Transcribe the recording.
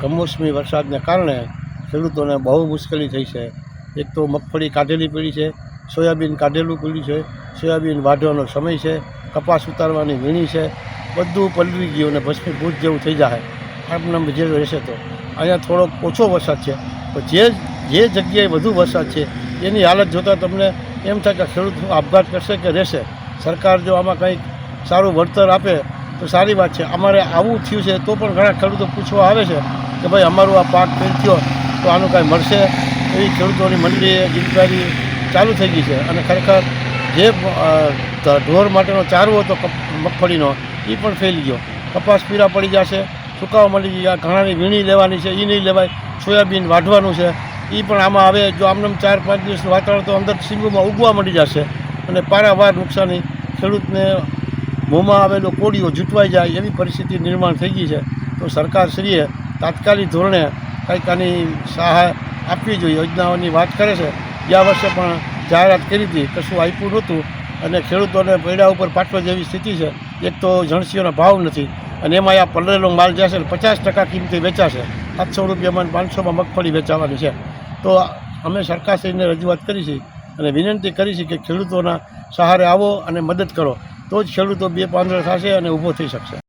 કમોસમી વરસાદને કારણે ખેડૂતોને બહુ મુશ્કેલી થઈ છે. એક તો મગફળી કાઢેલી પડી છે, સોયાબીન કાઢેલું પડ્યું છે, સોયાબીન વાઢવાનો સમય છે, કપાસ ઉતારવાની વીણી છે, બધું પલવી ગયું અને ભસ્મીભૂત જેવું થઈ જાય. આપણને જે રહેશે તો. અહીંયા થોડોક ઓછો વરસાદ છે. તો જે જે જગ્યાએ વધુ વરસાદ છે, એની હાલત જોતાં તમને એમ થાય કે ખેડૂત આપઘાત કરશે કે રહેશે. સરકાર જો આમાં કંઈક સારું વળતર આપે તો સારી વાત છે. અમારે આવું થયું છે તો પણ ઘણા ખેડૂતો પૂછવા આવે છે કે ભાઈ અમારું આ પાક ફેલ તો આનું કાંઈ મળશે? એવી ખેડૂતોની મંડળીએ ઇન્કવાયરી ચાલુ થઈ ગઈ છે. અને ખરેખર જે ઢોર માટેનો ચારો હતો મગફળીનો, એ પણ ફેલ ગયો. કપાસ પીરા પડી જશે, સુકાવા મળી ગયા ઘણાની વીણી લેવાની છે એ નહીં લેવાય, સોયાબીન વાઢવાનું છે. એ પણ આમાં આવે, જો આમને આમ ચાર, પાંચ દિવસનું વાતાવરણ તો અંદર સિંગોમાં ઉગવા મળી જશે. અને પારાવાર નુકસાની ખેડૂતને મોંમાં આવેલો કોડીઓ જૂટવાઈ જાય એવી પરિસ્થિતિ નિર્માણ થઈ ગઈ છે. તો સરકારશ્રીએ તાત્કાલિક ધોરણે કંઈક આની સહાય આપવી જોઈએ. યોજનાઓની વાત કરે છે. ગયા વર્ષે પણ જાહેરાત કરી હતી. કશું આપ્યું નહોતું અને ખેડૂતોને પૈડા ઉપર પાટવા જેવી સ્થિતિ છે. એક તો જણસીઓનો ભાવ નથી અને એમાં આ પલળેલો માલ જશે પચાસ ટકા કિંમતે વેચાશે. સાતસો રૂપિયામાં પાંચસોમાં મગફળી વેચાવાની છે. તો અમે સરકારશ્રીને રજૂઆત કરી છે અને વિનંતી કરી છે કે ખેડૂતોના સહારે આવો અને મદદ કરો. તો જ ખેડૂતો બે પાંદડા થશે અને ઊભો થઈ શકશે.